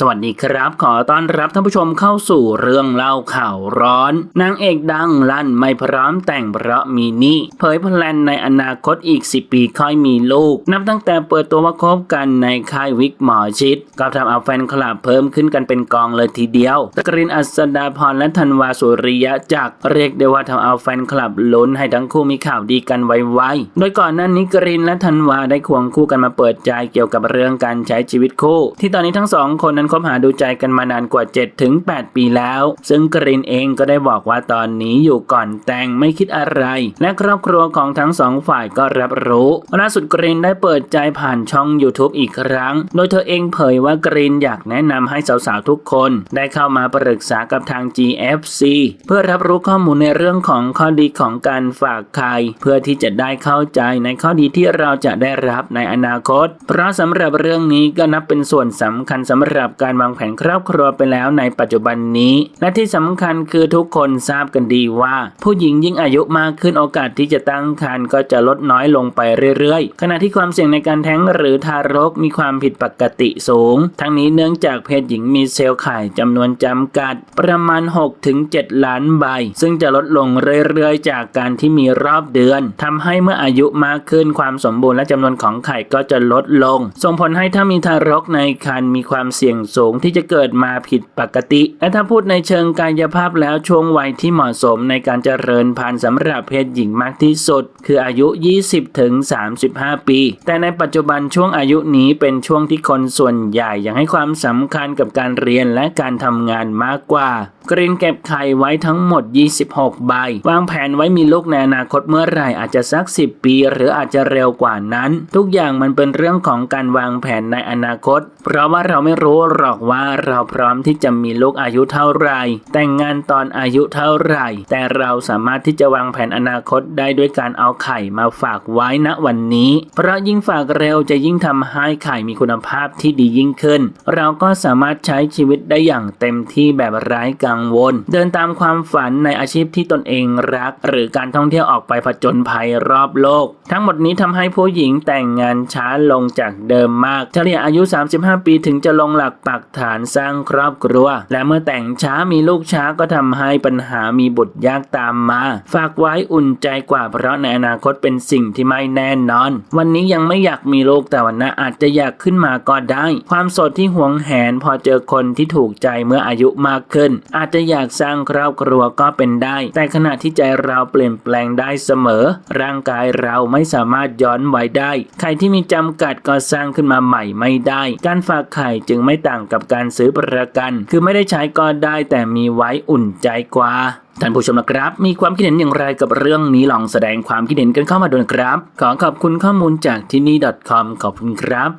สวัสดีครับ ขอต้อนรับท่านผู้ชมเข้าสู่เรื่องเล่าข่าวร้อน นางเอกดังลั่นไม่พร้อมแต่งเพราะมีหนี้เผยแพลนในอนาคตอีก 10 ปีค่อยมีลูก นับตั้งแต่เปิดตัวว่าคบกันในค่ายวิกหมอชิด ก็ทำเอาแฟนคลับเพิ่มขึ้นกันเป็นกองเลยทีเดียวตะกรินอัศดาพรและธันวาสุริยะจักเรียกได้ว่าทำเอาแฟนคลับลุ้นให้ทั้งคู่มีข่าวดีกันไวๆโดยก่อนหน้านี้กรินและธันวาได้ควงคู่กันมาเปิดใจเกี่ยวกับเรื่องการใช้ชีวิตคู่ ที่ตอนนี้ทั้งสองคนนั้นคบหาดูใจกันมานานกว่า7ถึง8ปีแล้ว ซึ่งกรินเองก็ได้บอกว่าตอนนี้อยู่ก่อนแต่งไม่คิดอะไร และครอบครัวของทั้งสองฝ่ายก็รับรู้ล่าสุดกรินได้เปิดใจผ่านช่อง YouTube อีกครั้ง โดยเธอเองเผยว่ากรินอยากแนะนำให้สาวๆทุกคน ได้เข้ามาปรึกษากับทาง GFC เพื่อรับรู้ข้อมูลในเรื่องของข้อดีของการฝากไข่เพื่อที่จะได้เข้าใจในข้อดีที่เราจะได้รับในอนาคต เพราะสำหรับเรื่องนี้ก็นับเป็นส่วนสำคัญสำหรับการวางแผนครอบครัวไปแล้วในปัจจุบันนี้ และที่สำคัญคือทุกคนทราบกันดีว่า ผู้หญิงยิ่งอายุมากขึ้นโอกาสที่จะตั้งครรภ์ก็จะลดน้อยลงไปเรื่อยๆ ขณะที่ความเสี่ยงในการแท้งหรือทารกมีความผิดปกติสูง ทั้งนี้เนื่องจากเพศหญิงมีเซลล์ไข่จำนวนจำกัด ประมาณ 6-7 ล้านใบ ซึ่งจะลดลงเรื่อยๆ จากการที่มีรอบเดือนทำให้เมื่ออายุมากขึ้นความสมบูรณ์และจำนวนของไข่ก็จะลดลง ส่งผลให้ถ้ามีทารกในครรภ์มีความเสี่ยงสูงที่จะเกิดมาผิดปกติ และถ้าพูดในเชิงกายภาพแล้วช่วงวัยที่เหมาะสมในการเจริญพันธุ์สำหรับเพศหญิงมากที่สุด คืออายุ 20 ถึง 35 ปี แต่ในปัจจุบันช่วงอายุนี้เป็นช่วงที่คนส่วนใหญ่ยังให้ความสำคัญกับการเรียนและการทำงานมากกว่า กรีนเก็บไข่ไว้ทั้งหมด 26 ใบ วางแผนไว้มีลูกในอนาคตเมื่อไหร่อาจจะสัก 10 ปี หรืออาจจะเร็วกว่านั้น ทุกอย่างมันเป็นเรื่องของการวางแผนในอนาคต เพราะว่าเราไม่รู้หรอกว่าเราพร้อมที่จะมีลูกอายุเท่าไหร่ แต่งงานตอนอายุเท่าไหร่ แต่เราสามารถที่จะวางแผนอนาคตได้ด้วยการเอาไข่มาฝากไว้ณวันนี้ เพราะยิ่งฝากเร็วจะยิ่งทำให้ไข่มีคุณภาพที่ดียิ่งขึ้น เราก็สามารถใช้ชีวิตได้อย่างเต็มที่แบบไร้กังวล เดินตามความฝันในอาชีพที่ตนเองรัก หรือการท่องเที่ยวออกไปผจญภัยรอบโลก ทั้งหมดนี้ทำให้ผู้หญิงแต่งงานช้าลงจากเดิมมากเฉลี่ยอายุ 35 ปีถึงจะลงหลักปักฐานสร้างครอบครัว และเมื่อแต่งช้ามีลูกช้าก็ทำให้ปัญหามีบุตรยากตามมา ฝากไว้อุ่นใจกว่าเพราะในอนาคตเป็นสิ่งที่ไม่แน่นอน วันนี้ยังไม่อยากมีลูกแต่วันหน้าอาจจะอยากขึ้นมาก็ได้ ความสดที่หวงแหนพอเจอคนที่ถูกใจเมื่ออายุมากขึ้น อาจจะอยากสร้างครอบครัวก็เป็นได้ แต่ขณะที่ใจเราเปลี่ยนแปลงได้เสมอ ร่างกายเราไม่สามารถย้อนไว้ได้ ไข่ที่มีจำกัดก็สร้างขึ้นมาใหม่ไม่ได้ การฝากไข่จึงไม่ต่างกับการซื้อประกัน คือไม่ได้ใช้ก็ได้แต่มีไว้อุ่นใจกว่าท่านผู้ชมนะครับ มีความคิดเห็นอย่างไรกับเรื่องนี้ลองแสดงความคิดเห็นกันเข้ามาดูนะครับ ขอขอบคุณข้อมูลจากที่นี่ .com ขอบคุณครับ